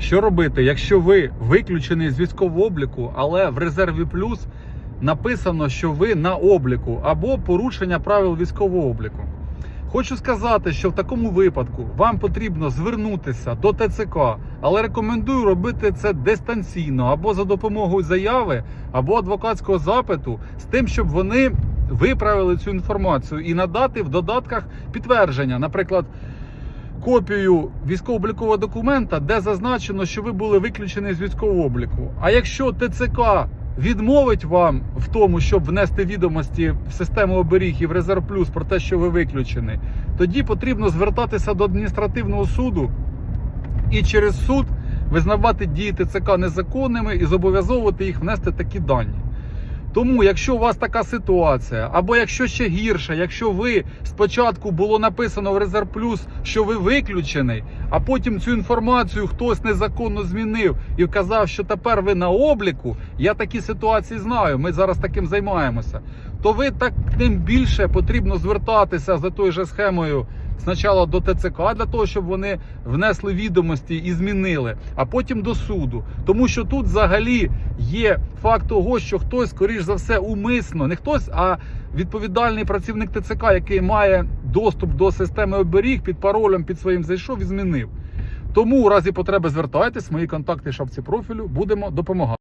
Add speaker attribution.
Speaker 1: Що робити, якщо ви виключений з військового обліку, але в резерві плюс написано, що ви на обліку або порушення правил військового обліку? Хочу сказати, що в такому випадку вам потрібно звернутися до ТЦК, але рекомендую робити це дистанційно або за допомогою заяви, або адвокатського запиту з тим, щоб вони виправили цю інформацію і надати в додатках підтвердження, наприклад. Копію військово-облікового документа, де зазначено, що ви були виключені з військового обліку. А якщо ТЦК відмовить вам в тому, щоб внести відомості в систему оберіг і в резерв плюс про те, що ви виключені, тоді потрібно звертатися до адміністративного суду і через суд визнавати дії ТЦК незаконними і зобов'язовувати їх внести такі дані. Тому, якщо у вас така ситуація, або якщо ще гірше, якщо ви спочатку було написано в Резерв Плюс, що ви виключений, а потім цю інформацію хтось незаконно змінив і вказав, що тепер ви на обліку, я такі ситуації знаю. Ми зараз таким займаємося. То ви так тим більше потрібно звертатися за тою же схемою. Спочатку до ТЦК для того, щоб вони внесли відомості і змінили, а потім до суду. Тому що тут взагалі є факт того, що хтось, скоріш за все, умисно, не хтось, а відповідальний працівник ТЦК, який має доступ до системи оберіг під паролем, під своїм зайшов і змінив. Тому у разі потреби звертайтесь, мої контакти шапці профілю, будемо допомагати.